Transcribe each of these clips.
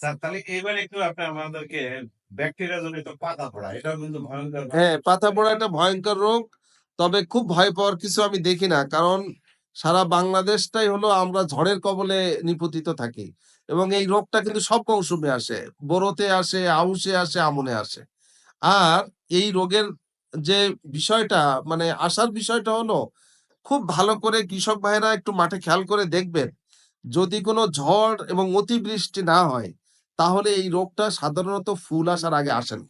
Sir হ্যাঁ পাতা ভয়ঙ্কর রোগ, তবে খুব ভয় কিছু আমি দেখি না, কারণ সারা বাংলাদেশটাই হলো আমরা ঝড়ের কবলে থাকি, এবং এই রোগটা কিন্তু সব মৌসুমে আসে আসে আউশে আসে, আমনে আসে। আর এই রোগের যে বিষয়টা মানে আসার বিষয়টা হলো, খুব ভালো করে কৃষক ভাইরা একটু মাঠে খেয়াল করে দেখবেন, যদি কোনো ঝড় এবং অতিবৃষ্টি না হয় তাহলে এই রোগটা সাধারণত ফুল আসার আগে আসে না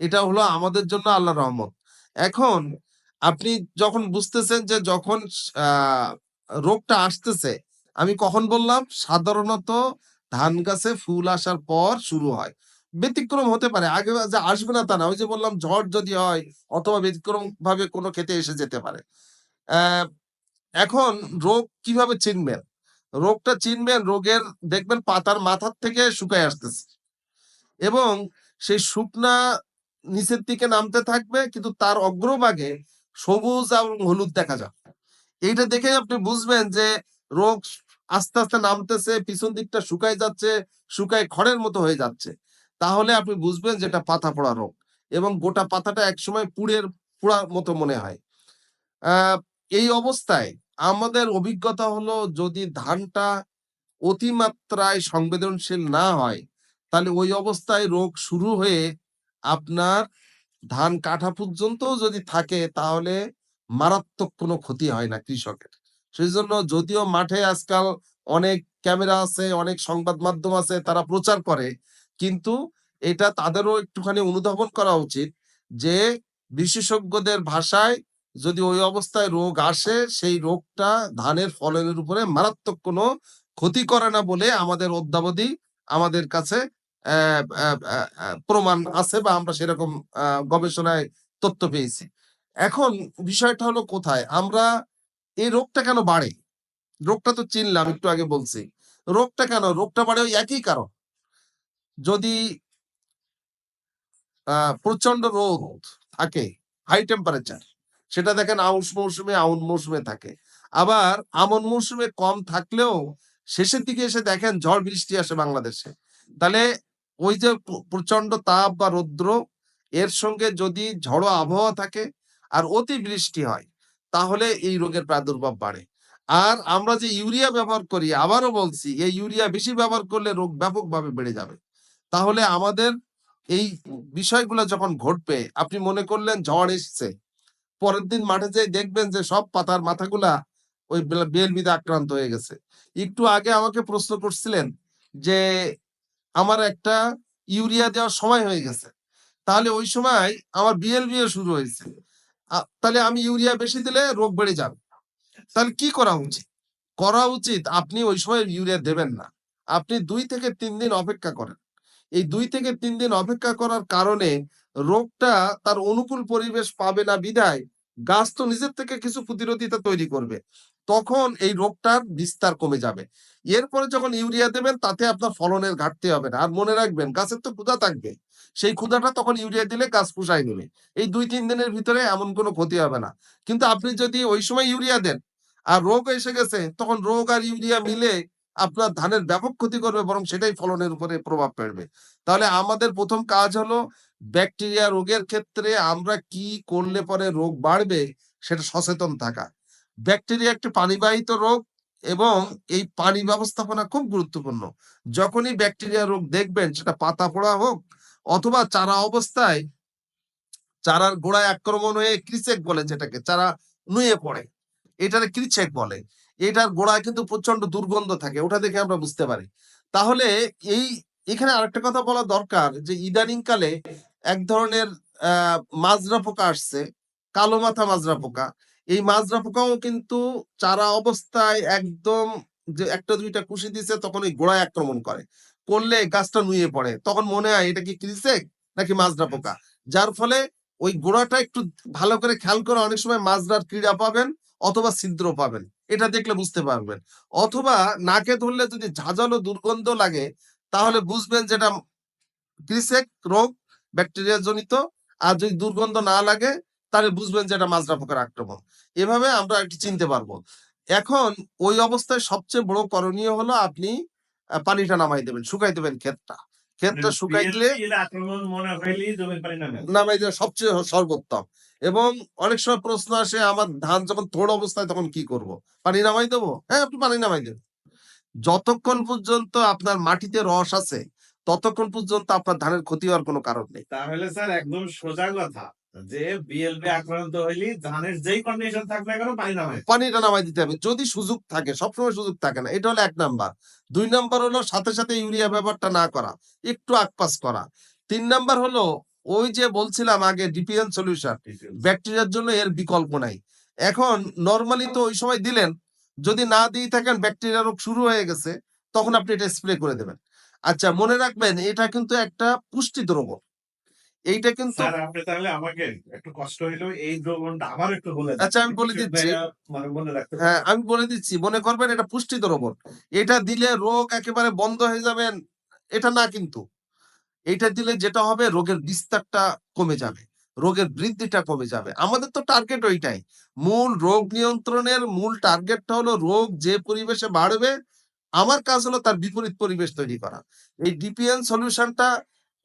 এটা হলো আমাদের জন্য আল্লাহ রহমত। এখন আপনি যখন বুঝতেছেন যে যখন রোগটা আসতেছে, আমি কখন বললাম? সাধারণত ধান গাছে ফুল আসার পর শুরু হয়। ব্যতিক্রম হতে পারে। আগে যে আসবে না তা না। ওই যে বললাম, ঝড় যদি হয় অথবা ব্যতিক্রম ভাবে কোনো ক্ষেতে এসে যেতে পারে। এখন রোগ কীভাবে চিনবেন? রোগটা চিনবেন, রোগের দেখবেন পাতার মাথার থেকে শুকায় আসতেছে। এবং সেই শুকনা নিচের দিকে নামতে থাকবে, কিন্তু তার অগ্রভাগে সবুজ এবং হলুদ দেখা যাবে। এইটা দেখে আপনি বুঝবেন যে রোগ আস্তে আস্তে নামতেছে, পিছন দিকটা শুকায় যাচ্ছে, শুকায় খড়ের মতো হয়ে যাচ্ছে। তাহলে আপনি বুঝবেন যে এটা পাতা পড়া রোগ এবং গোটা পাতাটা একসময় পুড়ের, পোড়ার মতো মনে হয়। এই অবস্থায় আমাদের অভিজ্ঞতা হলো যদি ধানটা অতিমাত্রায় সংবেদনশীল না হয়, তাহলে ওই অবস্থায় রোগ শুরু হয়ে আপনার ধান কাটা পর্যন্ত যদি থাকে, তাহলে মারাত্মক কোনো ক্ষতি হয় না কৃষকের। সেই জন্য যদিও মাঠে আজকাল অনেক ক্যামেরা আছে, অনেক সংবাদ মাধ্যম আছে, তারা প্রচার করে, কিন্তু এটা তাদেরও একটুখানি অনুধাবন করা উচিত যে বিশেষজ্ঞদের ভাষায় যদি ওই অবস্থায় রোগ আসে, সেই রোগটা ধানের ফলনের উপরে মারাত্মক কোনো ক্ষতি করে না বলে আমাদের অদ্যাবধি আমাদের কাছে প্রমাণ আছে বা আমরা সেরকম গবেষণায় তথ্য পেয়েছি। এখন বিষয়টা হলো কোথায়? আমরা এই রোগটা কেন বাড়ে? রোগটা তো চিনলাম, একটু আগে বলছি। রোগটা কেন? রোগটা বাড়ে ওই একই কারণ। যদি প্রচণ্ড রোদ থাকে হাই টেম্পারেচার সেটা দেখেন আউশ মৌসুমে, আউন মৌসুমে থাকে। আবার আমন মৌসুমে কম থাকলেও শেষের দিকে এসে দেখেন ঝড় বৃষ্টি আসে বাংলাদেশে। তাহলে ওই যে প্র- প্রচণ্ড তাপ বা রৌদ্র, এর সঙ্গে যদি ঝড়ো আবহাওয়া থাকে আর অতি বৃষ্টি হয়, তাহলে এই রোগের প্রাদুর্ভাব বাড়ে। আর আমরা যে ইউরিয়া ব্যবহার করি, আবারও বলছি, এই ইউরিয়া বেশি ব্যবহার করলে রোগ ব্যাপকভাবে বেড়ে যাবে। তাহলে আমাদের এই বিষয়গুলো যখন ঘটবে, আপনি মনে করলেন ঝড় এসছে পরের দিন মাঠে যেয়ে দেখবেন যে সব পাতার মাথাগুলা ওই বিএলবিতে আক্রান্ত হয়ে গেছে। একটু আগে আমাকে প্রশ্ন করছিলেন যে আমার একটা ইউরিয়া দেওয়ার সময় হয়ে গেছে। তাহলে ওই সময় আমার বিএলবি শুরু হয়েছে। তাহলে আমি ইউরিয়া বেশি দিলে রোগ বেড়ে যাবে। তাহলে কি করা উচিত? করা উচিত আপনি ওই সময় ইউরিয়া দেবেন না। আপনি দুই থেকে তিন দিন অপেক্ষা করেন। এই দুই থেকে তিন দিন অপেক্ষা করার কারণে রোগটা তার অনুকূল পরিবেশ পাবে না বিধায় গাছ তো নিজের থেকে কিছু প্রতিরোধিতা তৈরি করবে। তখন এই রোগটার বিস্তার কমে যাবে। এরপরে যখন ইউরিয়া দেবেন, তাতে আপনার ফলনের ঘাটতি হবে না। আর মনে রাখবেন, গাছের তো ক্ষুধা থাকবে। সেই ক্ষুধাটা তখন ইউরিয়া দিলে গাছ পুষাই নেবে। এই দুই তিন দিনের ভিতরে এমন কোনো ক্ষতি হবে না। কিন্তু আপনি যদি ওই সময় ইউরিয়া দেন, আর রোগ এসে গেছে, তখন রোগ আর ইউরিয়া মিলে আপনার ধানের ব্যাপক ক্ষতি করবে বরং সেটাই ফলনের উপরে প্রভাব ফেলবে। তাহলে আমাদের প্রথম কাজ হলো ব্যাকটেরিয়া রোগের ক্ষেত্রে আমরা কি করলে পরে রোগ বাড়বে সেটা সচেতন থাকা। ব্যাকটেরিয়া একটি পানিবাহিত রোগ এবং এই পানি ব্যবস্থাপনা খুব গুরুত্বপূর্ণ। যখনই ব্যাকটেরিয়া রোগ দেখবেন সেটা পাতা পোড়া হোক অথবা চারা অবস্থায় চারার গোড়ায় আক্রমণ হয়ে ক্রিসেক বলে যেটাকে, চারা নুয়ে পড়ে। এটারে ক্রিচেক বলে? এটার গোড়ায় কিন্তু প্রচণ্ড দুর্গন্ধ থাকে, ওটা দেখে আমরা বুঝতে পারি। তাহলে এই, এখানে আরেকটা কথা বলা দরকার যে ইদানিং কালে এক ধরনের মাজরা পোকা আসছে, কালো মাথা মাজরা পোকা। এই মাজরা পোকাও কিন্তু চারা অবস্থায় একদম যে একটা দুইটা কুশি দিছে, তখন ওই গোড়ায় আক্রমণ করে। করলে গাছটা নুয়ে পড়ে। তখন মনে হয় এটা কি ক্রিসেক নাকি মাজরা পোকা? যার ফলে ওই গোড়াটা একটু ভালো করে খেয়াল করে অনেক সময় মাজরার ক্রীড়া পাবেন। অথবা ছিদ্র পাবেন। এটা দেখলে বুঝতে পারবেন। অথবা নাকে ধরলে যদি ঝাঁঝালো দুর্গন্ধ লাগে তাহলে বুঝবেন যেটা ক্রিসেক রোগ ব্যাকটেরিয়া জনিত। আর যদি দুর্গন্ধ না লাগে তাহলে বুঝবেন যে এটা মাজরা পোকার আক্রমণ। এভাবে আমরা একটু চিনতে পারব। এখন ওই অবস্থায় সবচেয়ে বড় করণীয় হলো আপনি পানিটা নামাই দেবেন শুকাই দেবেন ক্ষেতটা। ক্ষেতটা মানে শুকাই দিলে মনে নামাই দেওয়া সবচেয়ে সর্বোত্তম। এবং অনেক সময় প্রশ্ন আসে আমার ধান যখন থোড় অবস্থায় তখন কি করব? পানি নামাই দেবো? হ্যাঁ আপনি পানি নামাই দেবেন। যতক্ষণ পর্যন্ত আপনার মাটিতে রস আছে ততক্ষণ পর্যন্ত আপনার ধানের ক্ষতি হওয়ার কোনো কারণ নেই। তাহলে স্যার একদম সোজা কথা যে বিএলপি আক্রান্ত হইলে ধানের যেই কন্ডিশন থাকবে কেন পানি নামে পানিটা নামাই দিতে হবে। যদি সুযোগ থাকে সবসময় সুযোগ থাকে না এটা হলো এক নাম্বার। দুই নাম্বার হলো সাথে সাথে ইউরিয়া ব্যবহারটা না করা একটু আকপাস করা। তিন নাম্বার হলো ওই যে বলছিলাম আগে ডিপিএন সলিউশন ব্যাকটেরিয়ার জন্য এর বিকল্প নাই। এখন নর্মালি তো ওই সময় দিলেন যদি না দিয়ে থাকেন ব্যাকটেরিয়া রোগ শুরু হয়ে গেছে তখন আপনি এটা স্প্রে করে দেবেন। আচ্ছা মনে রাখবেন এটা কিন্তু একটা পুষ্টি দ্রবণ এইটা কিন্তু আপনি তাহলে আমাকে একটু কষ্ট হইলেও এই দ্রবণটা আবার একটু বলে আচ্ছা আমি বলে দিচ্ছি। মানে মনে হ্যাঁ আমি বলে দিচ্ছি মনে করবেন এটা পুষ্টি দ্রবণ এটা দিলে রোগ একেবারে বন্ধ হয়ে যাবেন এটা না কিন্তু। এটা দিলে যেটা হবে, রোগের বিস্তারটা কমে যাবে। রোগের বৃদ্ধিটা কমে যাবে। আমাদের তো টার্গেট ওইটাই। মূল রোগ নিয়ন্ত্রণের মূল টার্গেটটা হলো রোগ যে পরিবেশে বাড়বে, আমার কাজ হলো তার বিপরীত পরিবেশ তৈরি করা। এই ডিপিএন সলিউশনটা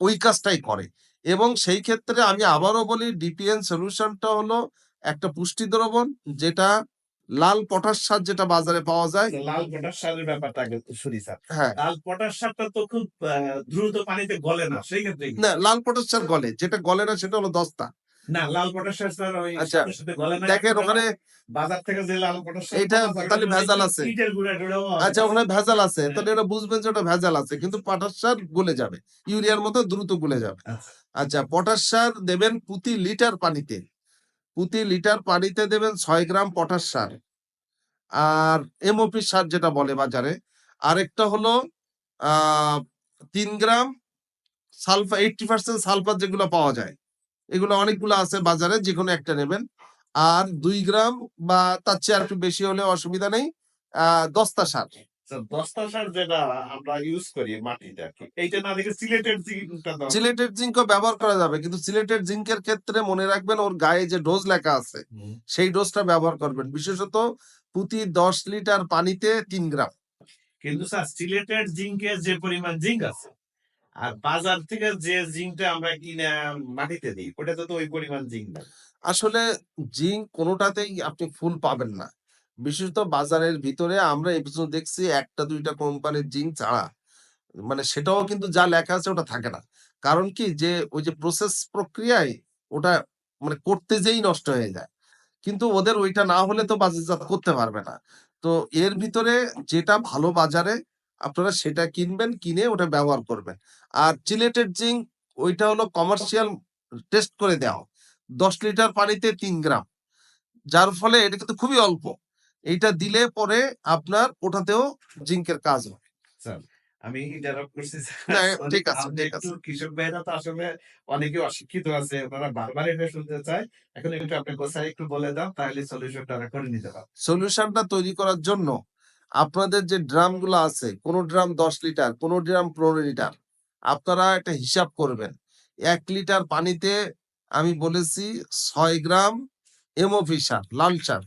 ওই কাজটাই করে। এবং সেই ক্ষেত্রে আমি আবারও বলি ডিপিএন সলিউশনটা হলো একটা পুষ্টি দ্রবণ, যেটা লাল পটাশ সার যেটা বাজারে পাওয়া যায়। লাল পটাশ সারের ব্যাপারটা আগে শুনি স্যার। হ্যাঁ। লাল পটাশ সারটা তো খুব দ্রুত পানিতে গলে না সেই ক্ষেত্রে না লাল পটাশ সার গলে যেটা গলে না সেটা হলো দস্তা। না লাল পটাশ সার ওই আচ্ছা, দেখেন ওখানে বাজার থেকে যে লাল পটাশ সার এইটা পাওয়া যায়, তাহলে ভেজাল আছে। আচ্ছা ওখানে ভেজাল আছে হ্যাঁ। তাহলে এটা বুঝবেন যে ওটা ভেজাল আছে কিন্তু পটাশ সার গলে যাবে ইউরিয়ার মতো দ্রুত গলে যাবে। আচ্ছা। আচ্ছা পটাশ সার দেবেন প্রতি লিটার পানিতে। প্রতি লিটার পানিতে দেবেন ছয় গ্রাম পটাশ সার। আর এমওপি সার যেটা বলে বাজারে, আরেকটা হলো তিন gram sulphur eighty percent sulphur যেগুলো পাওয়া যায়, এগুলো অনেকগুলো আছে বাজারে যে কোনো একটা নেবেন। আর দুই গ্রাম বা তার চেয়ে আর একটু বেশি হলে অসুবিধা নেই দস্তা সার। স্যার, যেটা আমরা ইউজ করি মাটিতে এইটা না দেখে সিলেটের জিনিসটা সিলেটেড জিঙ্কও ব্যবহার করা যাবে কিন্তু সিলেটেড জিঙ্কের ক্ষেত্রে মনে রাখবেন ওর গায়ে যে ডোজ লেখা আছে সেই ডোজটা ব্যবহার করবেন। বিশেষত প্রতি দশ লিটার পানিতে তিন গ্রাম। কিন্তু স্যার সিলেটের জিঙ্কের যে পরিমাণ জিঙ্ক আছে আর বাজার থেকে যে জিঙ্কটা আমরা কিনে মাটিতে দিই ওটাতে তো ওই পরিমাণ জিঙ্ক না আসলে জিঙ্ক কোনোটাতেই আপনি ফুল পাবেন না। বিশেষত বাজারের ভিতরে আমরা এই পর্যন্ত দেখছি একটা, দুইটা কোম্পানির জিঙ্ক ছাড়া। মানে সেটাও কিন্তু যা লেখা আছে ওটা থাকে না। কারণ কি যে ওই যে প্রসেস প্রক্রিয়ায় ওটা মানে করতে যেই নষ্ট হয়ে যায়। কিন্তু ওদের ওইটা না হলে তো বাজারজাত করতে পারবে না। তো এর ভিতরে যেটা ভালো বাজারে আপনারা সেটা কিনবেন, কিনে ওটা ব্যবহার করবেন। আর চিলেটেড জিঙ্ক ওইটা হলো কমার্শিয়াল টেস্ট করে দেওয়া। দশ লিটার পানিতে তিন গ্রাম। যার ফলে এটা কিন্তু খুবই অল্প। এইটা দিলে পরে আপনার ওটাতেও জিঙ্কের কাজ হবে আমি ইন্টারাপ্ট করছি স্যার। না, Sorry, ঠিক আছে, ঠিক আছে। কৃষক ভাইরা তো আসলে অনেকে অশিক্ষিত আছে ওনারা বারবার এটা শুনতে চায়। এখন একটু আপনি কোথায় একটু বলে দাও তাহলে সলিউশনটা ওরা করে নিতে পারবে। সলিউশনটা তৈরি করার জন্য আপনাদের যে ড্রামগুলো আছে কোন ড্রাম দশ লিটার কোন ড্রাম পনেরো লিটার আপনারা একটা হিসাব করবেন। এক লিটার পানিতে আমি বলেছি ছয় গ্রাম এমওপি সার লাল সার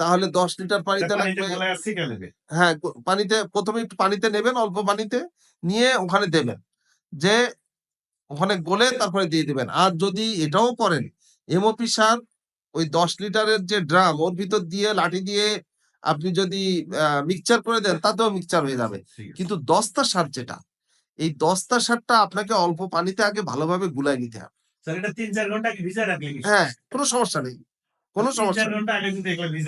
তাহলে দশ লিটার পানিতে লাগবে হ্যাঁ পানিতে প্রথমে একটু পানিতে নেবেন অল্প পানিতে নিয়ে ওখানে দেবেন। যে ওখানে গলে তারপরে দিয়ে দিবেন। আর যদি এটাও করেন এমওপি সার ওই দশ লিটারের যে ড্রাম ওর ভিতর দিয়ে লাঠি দিয়ে আপনি যদি মিক্সচার করে দেন তাতেও মিক্সচার হয়ে যাবে। কিন্তু দস্তা সার যেটা এই দস্তা সারটা আপনাকে অল্প পানিতে আগে ভালোভাবে গুলাই নিতে হবে। হ্যাঁ কোনো সমস্যা নেই। কোনো সমস্যা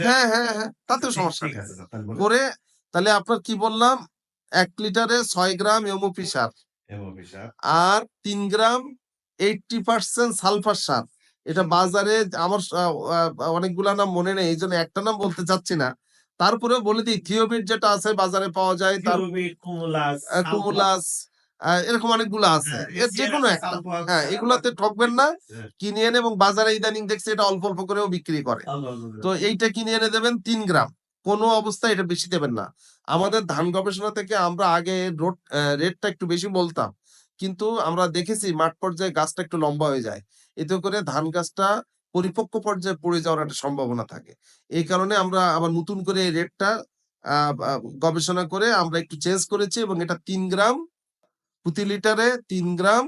হ্যাঁ হ্যাঁ হ্যাঁ তাতেও সমস্যা নেই। করে তাহলে আপনার কি বললাম? এক লিটারে ছয় গ্রাম এমওপি সার। আর তিন গ্রাম এইটটি পার্সেন্ট সালফার সার। এটা বাজারে আমার অনেকগুলা নাম মনে নেই এই জন্য একটা নাম বলতে চাচ্ছি না। তারপরেও বলে দিই থিওবিট যেটা আছে বাজারে পাওয়া যায় তার কুমুলাস, এরকম অনেকগুলো আছে। হ্যাঁ, এর যে কোনো একটা হ্যাঁ এগুলাতে ঠকবেন না। হ্যাঁ। কিনে এনে এবং বাজারে ইদানিং দেখছি এটা অল্প অল্প করেও বিক্রি করে। তো এইটা কিনে এনে দেবেন তিন গ্রাম। কোনো অবস্থায় এটা বেশি দেবেন না। আমাদের ধান গবেষণা থেকে আমরা আগে রোড রেটটা একটু বেশি বলতাম। কিন্তু আমরা দেখেছি মাঠ পর্যায়ে গাছটা একটু লম্বা হয়ে যায়। এতে করে ধান গাছটা পরিপক্ক পর্যায়ে পড়ে যাওয়ার একটা সম্ভাবনা থাকে। এই কারণে আমরা আবার নতুন করে এই রেটটা গবেষণা করে আমরা একটু চেঞ্জ করেছি এবং এটা তিন গ্রাম প্রতি লিটারে তিন গ্রাম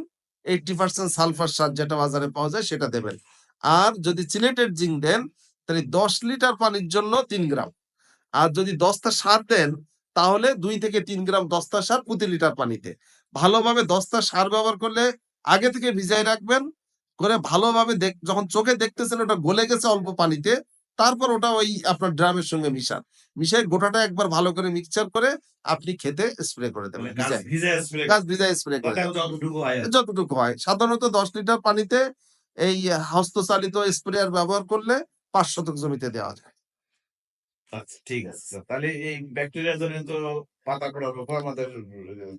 এইটটি পার্সেন্ট সালফার সার যেটা বাজারে পাওয়া যায় সেটা দেবেন। আর যদি চিলেটেড জিঙ্ক দেন, তাহলে দশ লিটার পানির জন্য তিন গ্রাম। আর যদি দশটা সার দেন, তাহলে দুই থেকে তিন গ্রাম দশটা সার প্রতি লিটার পানিতে। ভালোভাবে দশটা সার ব্যবহার করলে আগে থেকে ভিজাই রাখবেন, করে ভালোভাবে যখন চোখে দেখতেছেন ওটা গলে গেছে অল্প পানিতে তারপর ওটা ওই আপনার ড্রামের সঙ্গে মিশান। মিশাই গোটাটা একবার ভালো করে মিক্সচার করে আপনি খেতে স্প্রে করে দেবেন মানে গাছ ভিজায়। স্প্রে করে যতটুকু হয় সাধারণত দশ লিটার পানিতে এই হস্তচালিত স্প্রেয়ার ব্যবহার করলে পাঁচ শতক জমিতে দেওয়া যায়। আচ্ছা ঠিক আছে। তাহলে এই ব্যাকটেরিয়া জনিত পাতা ব্যাপার আমাদের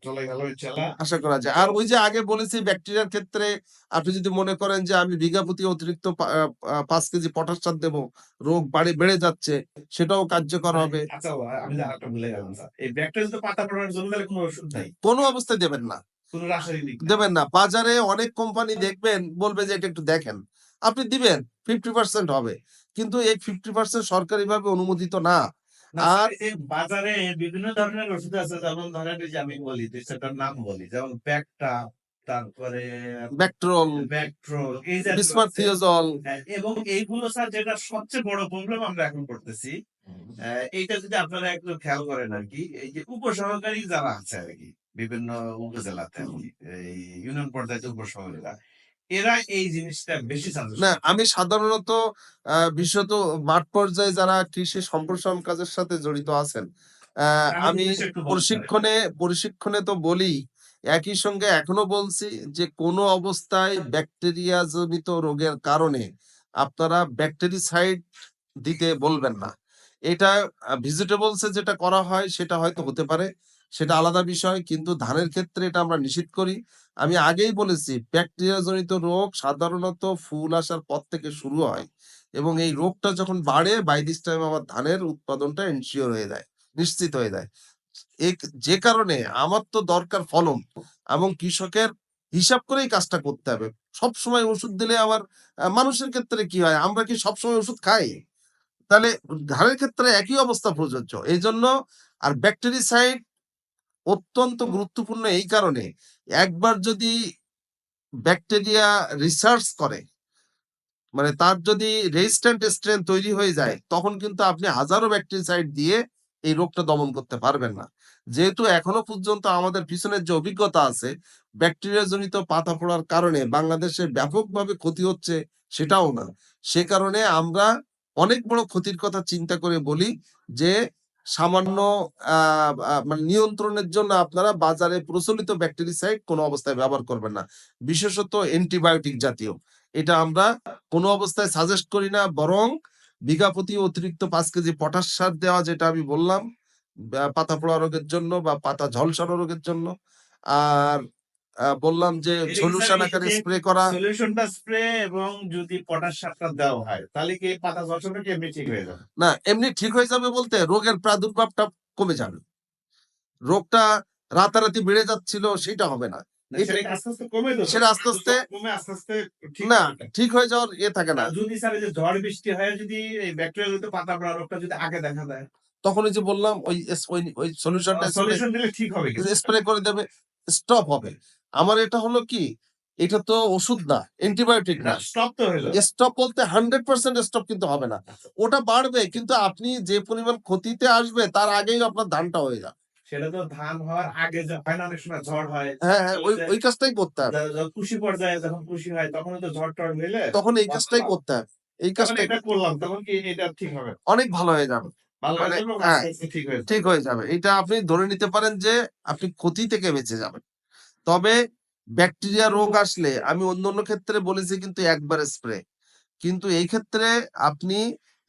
চলে গেল ইনশাল্লাহ আশা করা যায়। আর ওই যে আগে বলেছি ব্যাকটেরিয়ার ক্ষেত্রে আপনি যদি মনে করেন যে আমি বিঘা প্রতি অতিরিক্ত পাঁচ কেজি পটাশ সার দেবো রোগ বাড়ে বেড়ে যাচ্ছে সেটাও কার্যকর হবে। আচ্ছা আমি আর একটা ভুলে গেলাম স্যার। এই ব্যাকটেরিয়া পাতা জন্য তাহলে কোনো ওষুধ নাই? কোনো অবস্থায় দেবেন না। কোনো রাসায়নিক দেবেন না। বাজারে অনেক কোম্পানি দেখবেন বলবে যে এটা একটু দেখেন। আপনি দিবেন ফিফটি পার্সেন্ট হবে। কিন্তু এই ফিফটি পার্সেন্ট সরকারিভাবে অনুমোদিত না। আর- বাজারে বিভিন্ন ধরনের ওষুধ আছে যেমন ধরেন যে আমি বলি সেটার নাম বলি যেমন ব্যাকটা তারপরে ব্যাকট্রল ব্যাকট্রোল এই হ্যাঁ, এবং এইগুলো স্যার যেটা সবচেয়ে বড় প্রবলেম আমরা এখন করতেছি এইটা যদি আপনারা একটু খেয়াল করেন আর কি এই যে উপসহকারী যারা আছে আর কি বিভিন্ন উপজেলাতে এই ইউনিয়ন পর্যায়ে উপসহকারীরা এরা এই জিনিসটা বেশি না আমি সাধারণত বিশেষত মাঠ পর্যায়ে যারা কৃষি সম্প্রসারণ কাজের সাথে জড়িত আছেন আমি প্রশিক্ষণে প্রশিক্ষণে তো বলি একই সঙ্গে এখনও বলছি যে কোনো অবস্থায় ব্যাকটেরিয়া জনিত রোগের কারণে আপনারা ব্যাকটেরিসাইড দিতে বলবেন না। এটা ভেজিটেবলসে যেটা করা হয় সেটা হয়তো হতে পারে সেটা আলাদা বিষয়, কিন্তু ধানের ক্ষেত্রে এটা আমরা নিষিদ্ধ করি। আমি আগেই বলেছি ব্যাকটেরিয়া জনিত রোগ সাধারণত ফুল আসার পর থেকে শুরু হয় এবং এই রোগটা যখন বাড়ে বাই দিস টাইম আমার ধানের উৎপাদনটা এনশিওর হয়ে যায়, নিশ্চিত হয়ে যায়। যে কারণে আমার তো দরকার ফলন এবং কৃষকের হিসাব করেই কাজটা করতে হবে। সব সময় ওষুধ দিলে আবার মানুষের ক্ষেত্রে কি হয়, আমরা কি সব সময় ওষুধ খাই? তাহলে ধানের ক্ষেত্রে একই অবস্থা প্রযোজ্য। এই জন্য আর ব্যাকটেরিসাইড অত্যন্ত গুরুত্বপূর্ণ এই কারণে একবার যদি ব্যাকটেরিয়া রিসার্চ করে মানে তার যদি রেজিস্ট্যান্ট স্ট্রেন তৈরি হয়ে যায়, তখন কিন্তু আপনি হাজারো ব্যাকটেরিসাইড দিয়ে এই রোগটা দমন করতে পারবেন না। যেহেতু এখনও পর্যন্ত আমাদের পিছনের যে অভিজ্ঞতা আছে ব্যাকটেরিয়া জনিত পাতা পড়ার কারণে বাংলাদেশে ব্যাপকভাবে ক্ষতি হচ্ছে সেটাও না। সে কারণে আমরা অনেক বড় ক্ষতির কথা চিন্তা করে বলি যে সামান্য মানে নিয়ন্ত্রণের জন্য আপনারা বাজারে প্রচলিত ব্যাকটেরিসাইড কোনো অবস্থায় ব্যবহার করবেন না। বিশেষত অ্যান্টিবায়োটিক জাতীয়। এটা আমরা কোনো অবস্থায় সাজেস্ট করি না, বরং বিঘা প্রতি অতিরিক্ত পাঁচ কেজি পটাশ সার দেওয়া যেটা আমি বললাম পাতা পোড়া রোগের জন্য বা পাতা ঝলসানো রোগের জন্য। আর বললাম যে সলিউশন আকারে স্প্রে করা সলিউশনটা স্প্রে এবং যদি পটাশ সারটা দেওয়া হয় তাহলে কি পাতা ঝলসানো কি এমনি ঠিক হয়ে যাবে? না এমনি ঠিক হয়ে যাবে বলতে রোগের প্রাদুর্ভাবটা কমে যাবে। রোগটা রাতারাতি বেড়ে যাচ্ছিল সেটা হবে না। সেটা আস্তে আস্তে না ঠিক হয়ে যাওয়ার এ থাকে না। যদি স্যার যে ঝড় বৃষ্টি হয় যদি এই ব্যাকটেরিয়া যদি পাতা পড়া রোগটা যদি আগে দেখা দেয়? তখন যে বললাম ওই ওই ওই সলিউশনটা সলিউশন দিলে ঠিক হবে স্প্রে করে দেবে স্টপ হবে। আমার এটা হলো কি? এটা তো ওষুধ না অ্যান্টিবায়োটিক না। স্টপ তো হলো। স্টপ বলতে হান্ড্রেড পার্সেন্ট স্টপ কিন্তু হবে না। ওটা বাড়বে কিন্তু আপনি যে পরিমাণ ক্ষতিতে আসবে তার আগেই আপনার ধানটা হয়ে যাবে। সেটা তো ধান হওয়ার আগে যে হয় না অনেক সময় ঝড় হয়। হ্যাঁ হ্যাঁ ওই ওই কাজটাই করতে হবে। খুশি পর্যায়ে যখন খুশি হয় তখন তো ঝড় টড় মিলে। তখন এই কাজটাই করতে হবে। এই কাজটা এটা করলাম তখন কি এটা ঠিক হবে? অনেক ভালো হয়ে মানে, হয়ে হয়ে যাবে। ঠিক হয়ে যাবে। এটা আপনি ধরে নিতে পারেন যে আপনি ক্ষতি থেকে বেঁচে যাবেন। তবে ব্যাকটেরিয়া রোগ আসলে আমি অন্য অন্য ক্ষেত্রে বলেছি কিন্তু একবার স্প্রে কিন্তু এই ক্ষেত্রে আপনি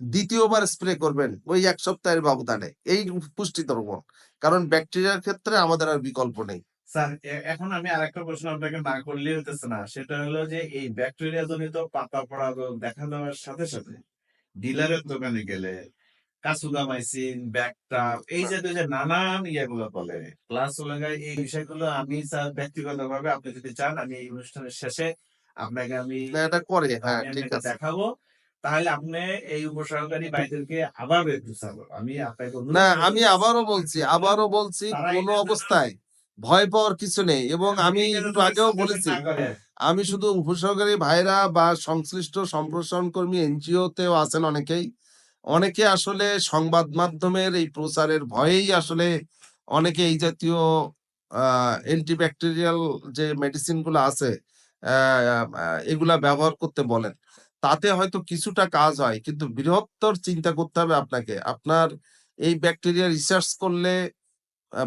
দ্বিতীয়বার স্প্রে করবেন ওই এক সপ্তাহের ব্যবধানে। এই পুষ্টি দ্রবণ কারণ ব্যাকটেরিয়ার ক্ষেত্রে আমাদের আর বিকল্প নেই। এখন আমি আরেকটা প্রশ্ন আপনাকে না করলে হতেছে না। সেটা হলো যে এই ব্যাকটেরিয়া জনিত পাতা পড়া রোগ দেখা দেওয়ার সাথে সাথে ডিলারের দোকানে গেলে কাসুগামাইসিন ব্যাকটা এই জাতীয় যে নানান ইয়েগুলো বলে প্লাস হলো এই বিষয়গুলো আমি স্যার ব্যক্তিগতভাবে আপনি যদি চান আমি এই অনুষ্ঠানের শেষে আপনাকে আমি এটা করে হ্যাঁ ঠিক আছে। দেখাবো। তাহলে আপনি এই উপসহকারী ভাইদেরকে আবার আমি আপনাকে না আমি আবারও বলছি আবারও বলছি কোনো অবস্থায় ভয় পাওয়ার কিছু নেই এবং আমি একটু আগেও বলেছি আমি শুধু উপসহকারী ভাইরা বা সংশ্লিষ্ট সম্প্রসারণ কর্মী এনজিও তেও আছেন অনেকেই অনেকে আসলে সংবাদ মাধ্যমের এই প্রচারের ভয়েই আসলে অনেকে এই জাতীয় অ্যান্টিব্যাকটেরিয়াল যে মেডিসিনগুলো আছে এগুলা ব্যবহার করতে বলেন। তাতে হয়তো কিছুটা কাজ হয়, কিন্তু বৃহত্তর চিন্তা করতে হবে আপনাকে। আপনার এই ব্যাকটেরিয়া রিসার্চ করলে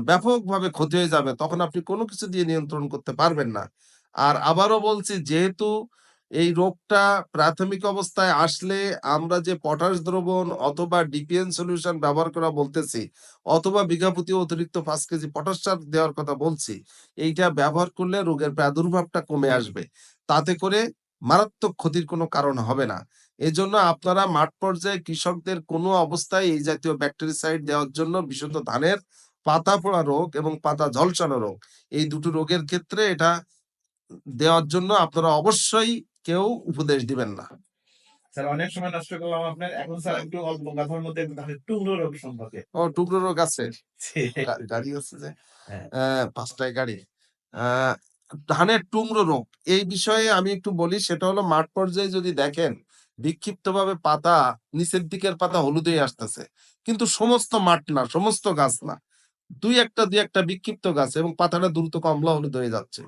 ব্যাপকভাবে ক্ষতি হয়ে যাবে। তখন আপনি কোনো কিছু দিয়ে নিয়ন্ত্রণ করতে পারবেন না। আর আবারও বলছি, যেহেতু এই রোগটা প্রাথমিক অবস্থায় আসলে আমরা যে পটাশ দ্রবণ অথবা ডিপিএন সলিউশন ব্যবহার করা বলতেছি, অথবা বিঘা প্রতি অতিরিক্ত পাঁচ কেজি পটাশ সার দেওয়ার কথা বলছি, এইটা ব্যবহার করলে রোগের প্রাদুর্ভাবটা কমে আসবে। তাতে করে মারাত্মক ক্ষতির কোনো কারণ হবে না। এজন্য আপনারা মাঠ পর্যায়ে কৃষকদের কোনো অবস্থায় এই জাতীয় ব্যাকটেরিসাইড দেওয়ার জন্য বিশুদ্ধ ধানের পাতা পোড়া রোগ এবং পাতা ঝলসানো রোগ, এই দুটো রোগের ক্ষেত্রে এটা দেওয়ার জন্য আপনারা অবশ্যই কেউ উপদেশ দিবেন না। স্যার অনেক সময় নষ্ট করলাম আপনার। এখন স্যার একটু অল্প কথার মধ্যে টুকরো রোগ সম্পর্কে। ও টুকরো রোগ আছে? গাড়ি আছে যে। হ্যাঁ। পাঁচটায় গাড়ি। ধানের টুমরো রোগ এই বিষয়ে আমি একটু বলি সেটা হলো মাঠ পর্যায়ে যদি দেখেন বিক্ষিপ্ত ভাবে পাতা নিচের দিকের পাতা হলুদ হয়ে আসতেছে। কিন্তু সমস্ত মাঠ না সমস্ত গাছ না। দুই একটা দুই একটা বিক্ষিপ্ত গাছ এবং পাতাটা দ্রুত কমলা হলুদ হয়ে যাচ্ছে।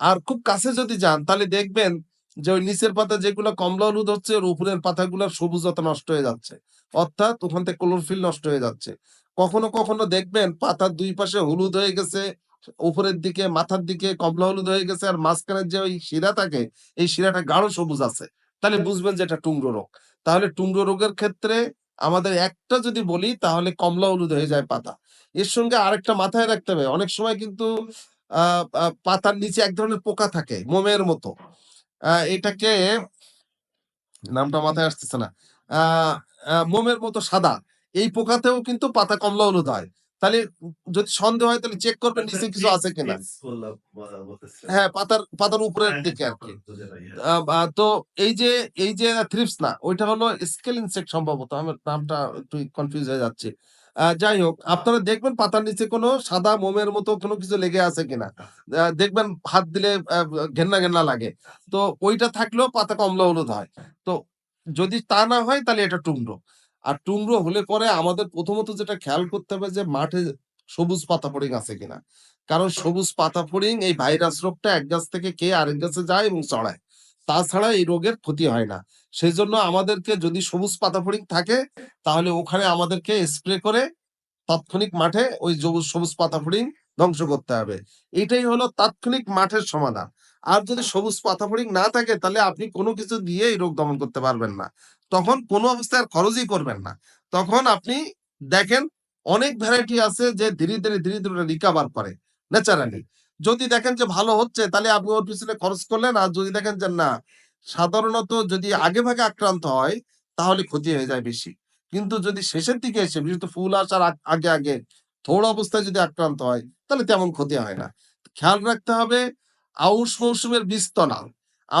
আর খুব কাছে যদি যান তাহলে দেখবেন যে ওই নিচের পাতা যেগুলো কমলা হলুদ হচ্ছে উপরের পাতাগুলোর সবুজতা নষ্ট হয়ে যাচ্ছে। অর্থাৎ ওখান থেকে ক্লোরফিল নষ্ট হয়ে যাচ্ছে। কখনো কখনো দেখবেন পাতার দুই পাশে হলুদ হয়ে গেছে, উপরের দিকে, মাথার দিকে কমলা হলুদ হয়ে গেছে, আর মাঝখানের যে ওই শিরা থাকে, এই শিরাটা গাঢ় সবুজ আছে। তাহলে বুঝবেন যে এটা টুংরো রোগ। তাহলে টুংরো রোগের ক্ষেত্রে আমাদের একটা যদি বলি, তাহলে কমলা হলুদ হয়ে যায় পাতা। এর সঙ্গে আরেকটা মাথায় রাখতে হবে। অনেক সময় কিন্তু আহ, পাতার নিচে এক ধরনের পোকা থাকে, মোমের মতো। এটাকে নামটা মাথায় আসতেছে না। মোমের মতো সাদা। এই পোকাতেও কিন্তু পাতা কমলা হলুদ হয়। তাহলে যদি সন্দেহ হয় তাহলে চেক করবেন নিচে কিছু আছে কিনা। হ্যাঁ পাতার পাতার উপরের দিকে আর কি আহ, তো এই যে এই যে থ্রিপস না ওইটা হলো স্কেল ইনসেক্ট সম্ভবত। আমার নামটা একটু কনফিউজ হয়ে যাচ্ছে। যাই হোক, আপনারা দেখবেন পাতার নিচে কোনো সাদা মোমের মতো কোনো কিছু লেগে আছে কিনা। দেখবেন হাত দিলে ঘেন্না ঘেন্না লাগে। তো ওইটা থাকলেও পাতা কমলা হলুদ হয়। তো যদি তা না হয়, তাহলে এটা টুমরো। আর টুমরো হলে পরে আমাদের প্রথমত যেটা খেয়াল করতে হবে যে, মাঠে সবুজ পাতা ফড়িং আছে কিনা। কারণ সবুজ পাতা ফড়িং এই ভাইরাস রোগটা এক গাছ থেকে কে আরেক গাছে যায় এবং চড়ায় তাছাড়া এই রোগের ক্ষতি হয় না। সেই জন্য আমাদেরকে যদি সবুজ পাতা ফড়িং থাকে, তাহলে ওখানে আমাদেরকে স্প্রে করে তাৎক্ষণিক মাঠে ওই সবুজ পাতা ফড়িং ধ্বংস করতে হবে। এটাই হলো তাৎক্ষণিক মাঠের সমাধান। আর যদি সবুজ পাতা ফড়িং না থাকে, তাহলে আপনি কোনো কিছু দিয়ে এই রোগ দমন করতে পারবেন না। তখন কোনো অবস্থায় খরচই করবেন না। তখন আপনি দেখেন অনেক ভ্যারাইটি আছে যে ধীরে ধীরে ধীরে ধীরে রিকাভার করে ন্যাচারালি যদি দেখেন যে ভালো হচ্ছে, তাহলে আপনি ওর পিছনে খরচ করলেন। আর যদি দেখেন যে না, সাধারণত যদি আগে ভাগে আক্রান্ত হয়, তাহলে ক্ষতি হয়ে যায় বেশি। কিন্তু যদি শেষের দিকে এসে, বিশেষত ফুল আসার আগে আগে থোড় অবস্থায় যদি আক্রান্ত হয়, তাহলে তেমন ক্ষতি হয় না। খেয়াল রাখতে হবে, আউশ মৌসুমের বীজতলা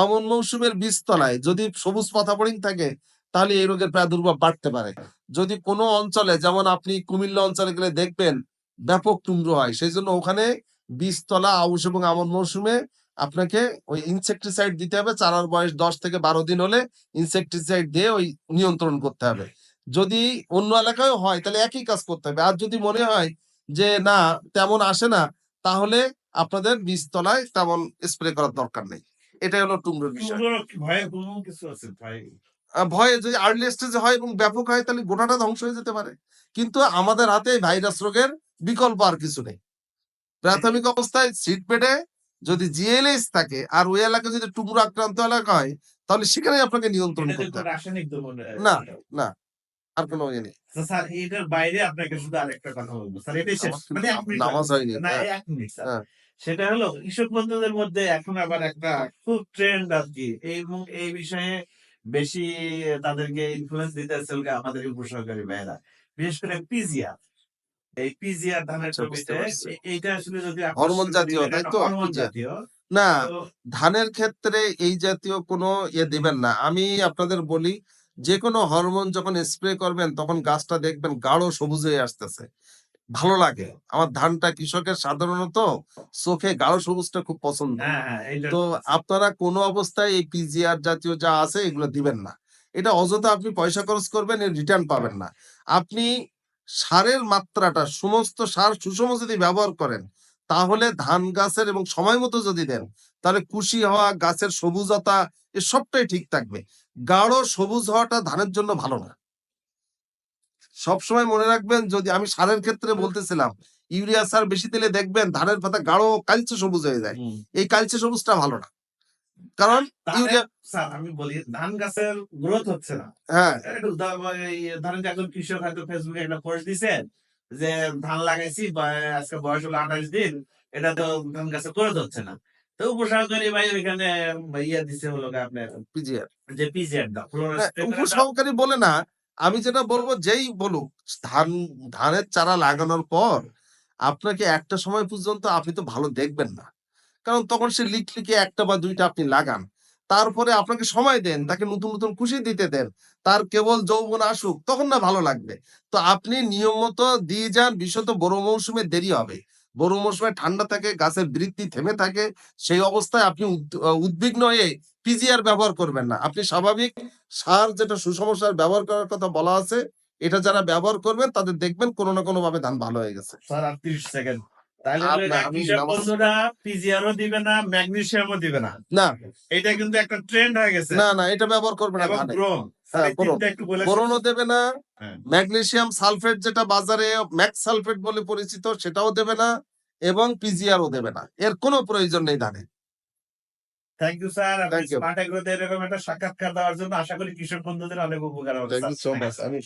আমন মৌসুমের বীজতলায় যদি সবুজ পাতা পড়িং থাকে, তাহলে এই রোগের প্রাদুর্ভাব বাড়তে পারে। যদি কোনো অঞ্চলে, যেমন আপনি কুমিল্লা অঞ্চলে গেলে দেখবেন, ব্যাপক টুমরো হয়, সেই জন্য ওখানে বীজতলা আউশ এবং আমন মৌসুমে আপনাকে ওই ইনসেকটিসাইড দিতে হবে। চারার বয়স দশ থেকে বারো দিন হলে ইনসেকটিসাইড দিয়ে ওই নিয়ন্ত্রণ করতে হবে। যদি অন্য এলাকায় হয় তাহলে একই কাজ করতে হবে। আর যদি মনে হয় যে না তেমন আসে না তাহলে আপনাদের বীজতলায় তেমন স্প্রে করার দরকার নেই। এটাই হলো টুমরোর বিষয়। ভয়ে কোনো কিছু আছে? ভয়? ভয়ে যদি আর্লি স্টেজে হয় এবং ব্যাপক হয় তাহলে গোটাটা ধ্বংস হয়ে যেতে পারে। কিন্তু আমাদের হাতে ভাইরাস রোগের বিকল্প আর কিছু নেই। প্রাথমিক অবস্থায় সিট পেটে যদি জিএলএস থাকে আর ওই এলাকা যদি টুকরো আক্রান্ত এলাকা হয় তাহলে সেখানে আপনাকে নিয়ন্ত্রণ করতে হবে। না। না আর কোনো ইয়ে নেই। স্যার এটার বাইরে আপনাকে শুধু আরেকটা কথা বলব। স্যার এটাই শেষ। মানে নামাজ হয়নি। না হ্যাঁ, এক মিনিট স্যার। হ্যাঁ। সেটা হলো কৃষক বন্ধুদের মধ্যে এখন আবার একটা খুব ট্রেন্ড আর কি এই এবং এই বিষয়ে বেশি তাদেরকে ইনফ্লুয়েন্স হলো আমাদের উপসহকারী ভাইয়েরা। বিশেষ করে পিজিআর। এই পিজিআর ধানের আচ্ছা, জমিতে এইটা আসলে যদি হরমোন জাতীয়, তাই তো? হরমোন জাতীয়। না ধানের ক্ষেত্রে এই জাতীয় কোনো ইয়ে দিবেন না। আমি আপনাদের বলি যে কোনো হরমোন যখন স্প্রে করবেন তখন গাছটা দেখবেন গাঢ় সবুজ হয়ে আসতেছে। ভালো লাগে। আমার ধানটা কৃষকের সাধারণত চোখে গাঢ় সবুজটা খুব পছন্দ। হ্যাঁ হ্যাঁ তো আপনারা কোনো অবস্থায় এই পিজিআর জাতীয় যা আছে এগুলো দিবেন না। এটা অযথা আপনি পয়সা খরচ করবেন এর রিটার্ন পাবেন না। আপনি সারের মাত্রাটা সমস্ত সার সুষম যদি ব্যবহার করেন তাহলে ধান গাছের এবং সময় মতো যদি দেন তাহলে কুশি হওয়া গাছের সবুজতা এ সবটাই ঠিক থাকবে। গাঢ় সবুজ হওয়াটা ধানের জন্য ভালো না। সবসময় মনে রাখবেন যদি আমি সারের ক্ষেত্রে বলতেছিলাম ইউরিয়া সার বেশি দিলে দেখবেন ধানের পাতা গাঢ় কালচে সবুজ হয়ে যায়। এই কালচে সবুজটা ভালো না। কারণ স্যার আমি বলি ধান গাছের গ্রোথ হচ্ছে না। হ্যাঁ। ধরেন যে একজন কৃষক হয়তো ফেসবুকে একটা পোস্ট দিছেন যে ধান লাগাইছি আজকে বয়স হলো আঠাশ দিন এটা তো ধান গাছে গ্রোথ হচ্ছে না। তো উপসহকারী ভাই ওইখানে ইয়ে দিছে হলো আপনার পিজিআর যে পিজিআর দাও ফ্লোরাস উপসহকারী বলে না আমি যেটা বলব যেই বলুক ধান ধানের চারা লাগানোর পর আপনাকে একটা সময় পর্যন্ত আপনি তো ভালো দেখবেন না। কারণ তখন সে লিক লিখে একটা বা দুইটা আপনি লাগান। তারপরে আপনাকে সময় দেন, তাকে নতুন নতুন খুশি দিতে দেন, তার কেবল যৌবন আসুক, তখন না ভালো লাগবে। তো আপনি নিয়মিত দিয়ে যান, বিশেষত বড় মৌসুমে দেরি হবে। বড় মৌসুমে ঠান্ডা থাকে, গাছের বৃদ্ধি থেমে থাকে, সেই অবস্থায় আপনি উদ্বিগ্ন হয়ে পিজিআর ব্যবহার করবেন না। আপনি স্বাভাবিক সার যেটা সুষম সার ব্যবহার করার কথা বলা আছে, এটা যারা ব্যবহার করবেন, তাদের দেখবেন কোনো না কোনো ভাবে ধান ভালো হয়ে গেছে। স্যার, আর তিরিশ সেকেন্ড। দিবে না ম্যাগনেসিয়ামও দিবে না। না। এটা কিন্তু একটা ট্রেন্ড হয়ে গেছে। না না এটা ব্যবহার করবে না হ্যাঁ, দেবে না। ম্যাগনেসিয়াম সালফেট যেটা বাজারে ম্যাক্স সালফেট বলে পরিচিত সেটাও দেবে না এবং পিজিআরও দেবে না। এর কোনো প্রয়োজন নেই ধানে। থ্যাংক ইউ স্যার আপনি স্মার্ট এগ্রোতে এরকম একটা সাক্ষাৎকার দেওয়ার জন্য আশা করি কৃষক বন্ধুদের অনেক উপকার হবে থ্যাংক ইউ সো মাচ আমি